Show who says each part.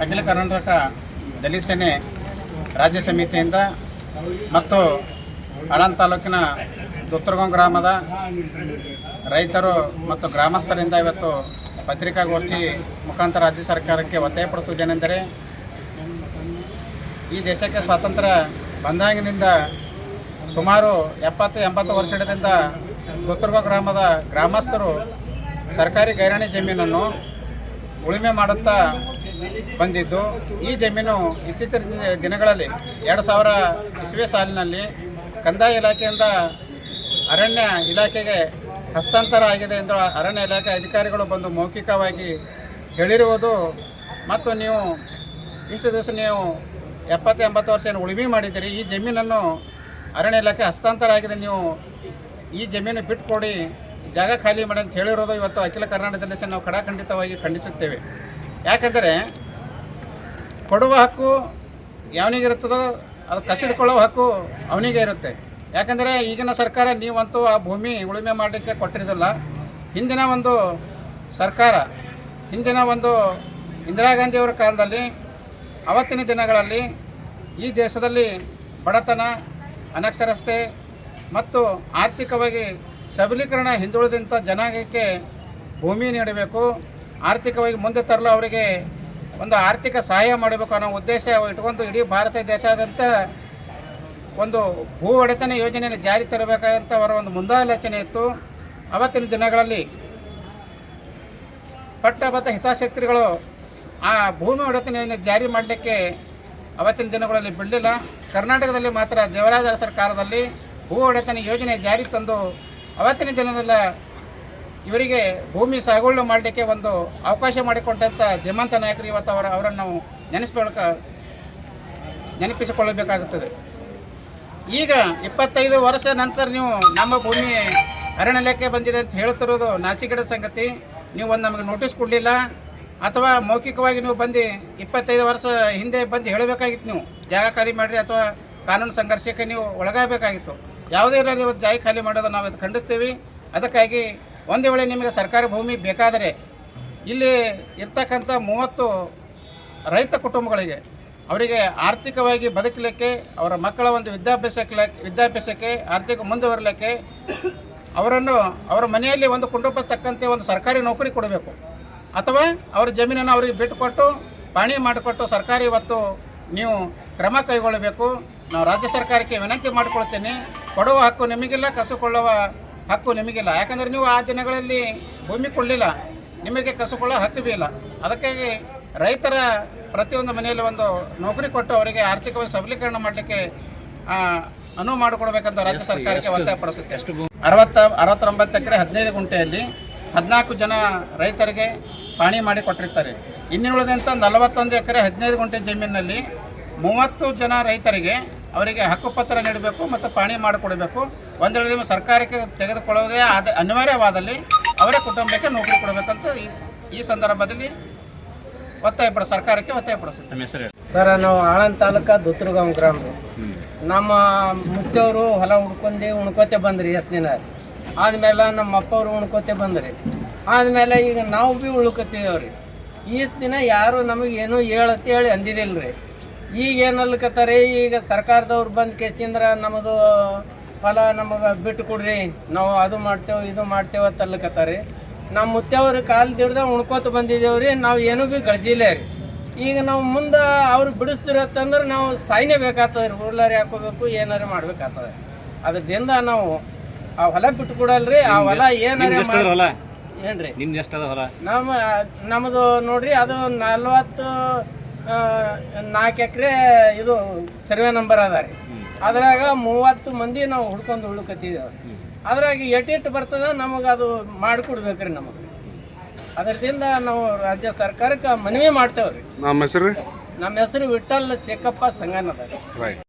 Speaker 1: ಅಖಿಲ ಕರ್ನಾಟಕ ದಲಿತ ಸೇನೆ ರಾಜ್ಯ ಸಮಿತಿಯಿಂದ ಮತ್ತು ಆಳಂದ ತಾಲೂಕಿನ ದುತ್ತರಗಾಂವ್ ಗ್ರಾಮದ ರೈತರು ಮತ್ತು ಗ್ರಾಮಸ್ಥರಿಂದ ಇವತ್ತು ಪತ್ರಿಕಾಗೋಷ್ಠಿ ಮುಖಾಂತರ ರಾಜ್ಯ ಸರ್ಕಾರಕ್ಕೆ ಒತ್ತಾಯಪಡಿಸುವುದೇನೆಂದರೆ ಈ ದೇಶಕ್ಕೆ ಸ್ವಾತಂತ್ರ್ಯ ಬಂದಾಗಿನಿಂದ ಸುಮಾರು ಎಪ್ಪತ್ತು ಎಂಬತ್ತು ವರ್ಷದಿಂದ ದುತ್ತರಗಾಂವ್ ಗ್ರಾಮದ ಗ್ರಾಮಸ್ಥರು ಸರ್ಕಾರಿ ಗೈರಾಣಿ ಜಮೀನನ್ನು ಉಳುಮೆ ಮಾಡುತ್ತಾ ಬಂದಿದ್ದು. ಈ ಜಮೀನು ಇತ್ತೀಚಿನ ದಿನಗಳಲ್ಲಿ, ಎರಡು ಸಾವಿರ ಇಸ್ವಿ ಸಾಲಿನಲ್ಲಿ ಕಂದಾಯ ಇಲಾಖೆಯಿಂದ ಅರಣ್ಯ ಇಲಾಖೆಗೆ ಹಸ್ತಾಂತರ ಆಗಿದೆ ಎಂದು ಅರಣ್ಯ ಇಲಾಖೆ ಅಧಿಕಾರಿಗಳು ಬಂದು ಮೌಖಿಕವಾಗಿ ಹೇಳಿರುವುದು ಮತ್ತು ನೀವು ಇಷ್ಟು ದಿವಸ ನೀವು ಎಪ್ಪತ್ತು ಎಂಬತ್ತು ವರ್ಷ ಏನು ಉಳುಮೆ ಮಾಡಿದ್ದೀರಿ, ಈ ಜಮೀನನ್ನು ಅರಣ್ಯ ಇಲಾಖೆ ಹಸ್ತಾಂತರ ಆಗಿದೆ, ನೀವು ಈ ಜಮೀನು ಬಿಟ್ಟುಕೊಡಿ ಜಾಗ ಖಾಲಿ ಮಾಡಿ ಅಂತ ಹೇಳಿರೋದು ಇವತ್ತು ಅಖಿಲ ಕರ್ನಾಟಕದಲ್ಲಿ ನಾವು ಕಡಾಖಂಡಿತವಾಗಿ ಖಂಡಿಸುತ್ತೇವೆ. ಯಾಕಂದರೆ ಕೊಡುವ ಹಕ್ಕು ಯಾವನಿಗಿರುತ್ತದೋ ಅದು ಕಸಿದುಕೊಳ್ಳುವ ಹಕ್ಕು ಅವನಿಗೆ ಇರುತ್ತೆ. ಯಾಕಂದರೆ ಈಗಿನ ಸರ್ಕಾರ ನೀವಂತೂ ಆ ಭೂಮಿ ಉಳುಮೆ ಮಾಡಲಿಕ್ಕೆ ಕೊಟ್ಟಿರೋದಿಲ್ಲ. ಹಿಂದಿನ ಒಂದು ಸರ್ಕಾರ, ಹಿಂದಿನ ಒಂದು ಇಂದಿರಾ ಗಾಂಧಿಯವರ ಕಾಲದಲ್ಲಿ, ಅವತ್ತಿನ ದಿನಗಳಲ್ಲಿ ಈ ದೇಶದಲ್ಲಿ ಬಡತನ ಅನಕ್ಷರಸ್ತೆ ಮತ್ತು ಆರ್ಥಿಕವಾಗಿ ಸಬಲೀಕರಣ ಹಿಂದುಳಿದಂಥ ಜನಾಂಗಕ್ಕೆ ಭೂಮಿ ನೀಡಬೇಕು. ಆರ್ಥಿಕವಾಗಿ ಮುಂದೆ ತರಲು ಅವರಿಗೆ ಒಂದು ಆರ್ಥಿಕ ಸಹಾಯ ಮಾಡಬೇಕು ಅನ್ನೋ ಉದ್ದೇಶ ಇಟ್ಕೊಂಡು ಇಡೀ ಭಾರತ ದೇಶಾದ್ಯಂತ ಒಂದು ಭೂ ಒಡೆತನ ಯೋಜನೆಯನ್ನು ಜಾರಿ ತರಬೇಕಾದಂಥ ಅವರ ಒಂದು ಮುಂದಾಲೋಚನೆ ಇತ್ತು. ಅವತ್ತಿನ ದಿನಗಳಲ್ಲಿ ಪಟ್ಟಭದ್ಧ ಹಿತಾಸಕ್ತಿಗಳು ಆ ಭೂಮಿ ಒಡೆತನೆಯನ್ನು ಜಾರಿ ಮಾಡಲಿಕ್ಕೆ ಅವತ್ತಿನ ದಿನಗಳಲ್ಲಿ ಬಿಡಲಿಲ್ಲ. ಕರ್ನಾಟಕದಲ್ಲಿ ಮಾತ್ರ ದೇವರಾಜರ ಸರ್ಕಾರದಲ್ಲಿ ಭೂ ಒಡೆತನ ಯೋಜನೆ ಜಾರಿ ತಂದು ಅವತ್ತಿನ ದಿನದಲ್ಲ ಇವರಿಗೆ ಭೂಮಿ ಸಾಗುವಳಿ ಮಾಡಲಿಕ್ಕೆ ಒಂದು ಅವಕಾಶ ಮಾಡಿಕೊಟ್ಟಂಥ ಧೀಮಂತ ನಾಯಕರು ಇವತ್ತು ಅವರ ಅವರನ್ನು ನಾವು ನೆನೆಸ್ಕೊಳಕ ನೆನಪಿಸಿಕೊಳ್ಳಬೇಕಾಗುತ್ತದೆ. ಈಗ ಇಪ್ಪತ್ತೈದು ವರ್ಷ ನಂತರ ನೀವು ನಮ್ಮ ಭೂಮಿ ಅರಣ್ಯಕ್ಕೆ ಬಂದಿದೆ ಅಂತ ಹೇಳ್ತಿರೋದು ನಾಚಿಕೆಡ ಸಂಗತಿ. ನೀವು ಒಂದು ನಮಗೆ ನೋಟಿಸ್ ಕೊಡಲಿಲ್ಲ. ಅಥವಾ ಮೌಖಿಕವಾಗಿ ನೀವು ಬಂದು ಇಪ್ಪತ್ತೈದು ವರ್ಷ ಹಿಂದೆ ಬಂದು ಹೇಳಬೇಕಾಗಿತ್ತು ನೀವು. ಜಾಗ ಖಾಲಿ ಮಾಡಿರಿ ಅಥವಾ ಕಾನೂನು ಸಂಘರ್ಷಕ್ಕೆ ನೀವು ಒಳಗಾಗಬೇಕಾಗಿತ್ತು. ಯಾವುದೇ ಇರಲಿ ಇವತ್ತು ಜಾಗ ಖಾಲಿ ಮಾಡೋದು ನಾವು ಇದು ಖಂಡಿಸ್ತೀವಿ. ಅದಕ್ಕಾಗಿ ಒಂದು ವೇಳೆ ನಿಮಗೆ ಸರ್ಕಾರಿ ಭೂಮಿ ಬೇಕಾದರೆ ಇಲ್ಲಿ ಇರ್ತಕ್ಕಂಥ ಮೂವತ್ತು ರೈತ ಕುಟುಂಬಗಳಿಗೆ ಅವರಿಗೆ ಆರ್ಥಿಕವಾಗಿ ಬದುಕಲಿಕ್ಕೆ, ಅವರ ಮಕ್ಕಳ ಒಂದು ವಿದ್ಯಾಭ್ಯಾಸಕ್ಕೆ ವಿದ್ಯಾಭ್ಯಾಸಕ್ಕೆ, ಆರ್ಥಿಕ ಮುಂದುವರಲಿಕ್ಕೆ ಅವರನ್ನು ಅವರ ಮನೆಯಲ್ಲಿ ಒಂದು ಕುಟುಂಬ ತಕ್ಕಂತೆ ಒಂದು ಸರ್ಕಾರಿ ನೌಕರಿ ಕೊಡಬೇಕು. ಅಥವಾ ಅವರ ಜಮೀನನ್ನು ಅವರಿಗೆ ಬಿಟ್ಟುಕೊಟ್ಟು, ಪಾಣಿ ಮಾಡಿಕೊಟ್ಟು ಸರ್ಕಾರಿ ಇವತ್ತು ನೀವು ಕ್ರಮ ಕೈಗೊಳ್ಳಬೇಕು. ನಾವು ರಾಜ್ಯ ಸರ್ಕಾರಕ್ಕೆ ವಿನಂತಿ ಮಾಡಿಕೊಳ್ತೇನೆ. ಕೊಡುವ ಹಕ್ಕು ನಿಮಗಿಲ್ಲ, ಕಸುಕೊಳ್ಳುವ ಹಕ್ಕು ನಿಮಗಿಲ್ಲ. ಯಾಕಂದರೆ ನೀವು ಆ ದಿನಗಳಲ್ಲಿ ಭೂಮಿ ಕೊಡಲಿಲ್ಲ. ನಿಮಗೆ ಕಸುಕೊಳ್ಳೋ ಹಕ್ಕು ಬಿ ಇಲ್ಲ ಅದಕ್ಕಾಗಿ ರೈತರ ಪ್ರತಿಯೊಂದು ಮನೆಯಲ್ಲಿ ಒಂದು ನೌಕರಿ ಕೊಟ್ಟು ಅವರಿಗೆ ಆರ್ಥಿಕವಾಗಿ ಸಬಲೀಕರಣ ಮಾಡಲಿಕ್ಕೆ ಅನುವು ಮಾಡಿಕೊಡ್ಬೇಕಂತ ರಾಜ್ಯ ಸರ್ಕಾರಕ್ಕೆ ಒತ್ತಾಯಪಡಿಸುತ್ತೆ ಎಷ್ಟು ಅರವತ್ತ ಅರವತ್ತೊಂಬತ್ತು ಎಕರೆ ಹದಿನೈದು ಗುಂಟೆಯಲ್ಲಿ ಹದಿನಾಲ್ಕು ಜನ ರೈತರಿಗೆ ಪಾಣಿ ಮಾಡಿ ಕೊಟ್ಟಿರ್ತಾರೆ. ಇನ್ನುಳಿದಂಥ ನಲವತ್ತೊಂದು ಎಕರೆ ಹದಿನೈದು ಗುಂಟೆ ಜಮೀನಿನಲ್ಲಿ ಮೂವತ್ತು ಜನ ರೈತರಿಗೆ ಅವರಿಗೆ ಹಕ್ಕುಪತ್ರ ನೀಡಬೇಕು ಮತ್ತು ಪಾಣಿ ಮಾಡಿಕೊಡಬೇಕು. ಒಂದೆರಡು ದಿನ ಸರ್ಕಾರಕ್ಕೆ ತೆಗೆದುಕೊಳ್ಳೋದೇ ಆದ ಅನಿವಾರ್ಯವಾದಲ್ಲಿ ಅವರೇ ಕುಟುಂಬಕ್ಕೆ ನೌಕರಿ ಕೊಡಬೇಕಂತ ಈ ಈ ಸಂದರ್ಭದಲ್ಲಿ ಒತ್ತಾಯಪಡ ಸರ್ಕಾರಕ್ಕೆ ಒತ್ತಾಯಪಡಿಸುತ್ತೆ
Speaker 2: ನಮ್ಮ ಹೆಸರು ಹೇಳಿ.
Speaker 3: ಸರ ನಾವು ಆಳಂದ ತಾಲೂಕ ದುತ್ತರಗಾಂವ್ ಗ್ರಾಮ. ನಮ್ಮ ಮುತ್ತವರು ಹೊಲ ಹುಡ್ಕೊಂಡು ಉಣ್ಕೋತೆ ಬಂದ್ರಿ ಎಷ್ಟು ದಿನ. ಆದ್ಮೇಲೆ ನಮ್ಮ ಅಪ್ಪವರು ಉಣ್ಕೋತೆ ಬಂದ್ರಿ. ಆದಮೇಲೆ ಈಗ ನಾವು ಭೀ ಉಳ್ಕೊತೀವ್ರಿ ಈ ದಿನ ಯಾರು ನಮಗೆ ಏನೂ ಹೇಳತ್ತೆ ಹೇಳಿ ಅಂದಿದಿಲ್ರಿ ಈಗ ಏನಲ್ಕತ್ತಾರೆ ಈಗ ಸರ್ಕಾರದವ್ರು ಬಂದು ಕೇಸಿಂದ್ರ ನಮ್ಮದು ಫಲ ನಮಗೆ ಬಿಟ್ಟು ಕೊಡ್ರಿ. ನಾವು ಅದು ಮಾಡ್ತೇವೆ ಇದು ಮಾಡ್ತೇವೆ ಅಂತ ಅಲ್ಲಕತ್ತಾರೆ ನಮ್ಮ ಮುತ್ತವ್ರ ಕಾಲು ದಿಡ್ದ ಉಣ್ಕೋತ ಬಂದಿದ್ದೇವ್ರಿ ನಾವು ಏನೂ ಭೀ ರೀ. ಈಗ ನಾವು ಮುಂದೆ ಅವ್ರು ಬಿಡಿಸ್ತಿರತ್ತಂದ್ರೆ ನಾವು ಸಾಯ್ನೇ ಬೇಕಾಗ್ತದೆ ರೀ ಉಳ್ಳಾರಿ ಹಾಕೋಬೇಕು ಏನಾರ ಮಾಡ್ಬೇಕಾಗ್ತದೆ. ಅದರಿಂದ ನಾವು ಆ ಹೊಲ ಬಿಟ್ಟು ಕೊಡಲ್ರಿ ಆ ಹೊಲ ಏನಾರ
Speaker 2: ಹೊಲ?
Speaker 3: ಏನ್ರಿ?
Speaker 2: ಹೊಲ?
Speaker 3: ನಮ್ಮ ನಮ್ಮದು ನೋಡ್ರಿ ಅದು ನಲ್ವತ್ತು ನಾಲ್ಕು ಎಕರೆ ಇದು ಸರ್ವೆ ನಂಬರ್ ಅದ ರೀ. ಅದ್ರಾಗ ಮೂವತ್ತು ಮಂದಿ ನಾವು ಹುಡ್ಕೊಂಡು ಉಳ್ಕತ್ತಿದ್ದೇವೆ ಅದ್ರಾಗ ಎಟ್ಟಿಟ್ಟು ಬರ್ತದ ನಮಗೆ ಅದು ಮಾಡಿಕೊಡ್ಬೇಕ್ರಿ ನಮಗೆ. ಅದರಿಂದ ನಾವು ರಾಜ್ಯ ಸರ್ಕಾರಕ್ಕೆ ಮನವಿ ಮಾಡ್ತೇವೆ ರೀ
Speaker 4: ನಮ್ಮ ಹೆಸರು?
Speaker 3: ನಮ್ಮ ಹೆಸರು ವಿಠಲ್ ಚೆಕ್ಕಪ್ಪ ಸಂಗನದ